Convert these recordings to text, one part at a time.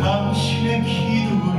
당신의 기도를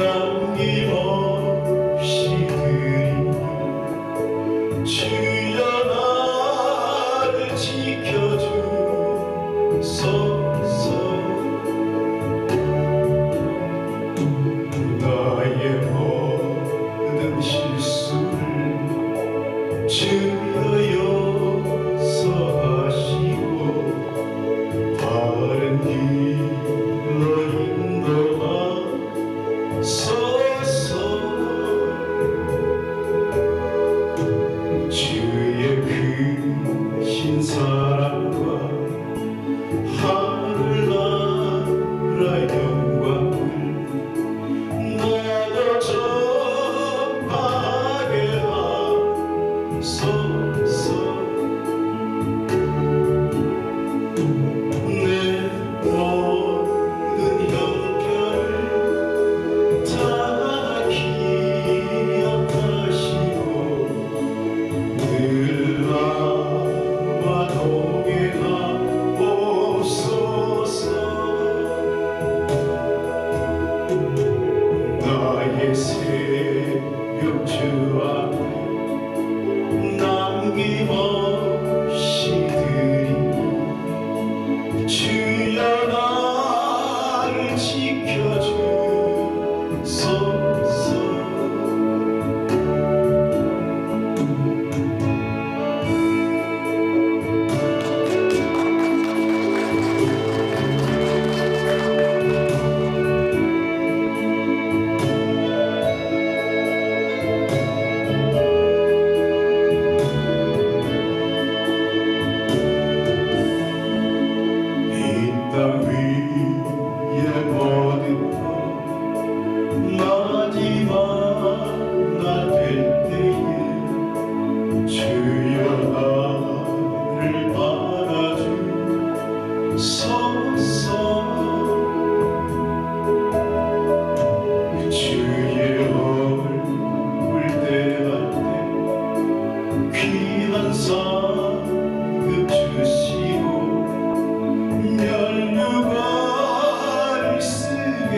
남김없이 드리네 주여 나를 지켜주소서. 나의 모든 시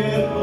Spirit.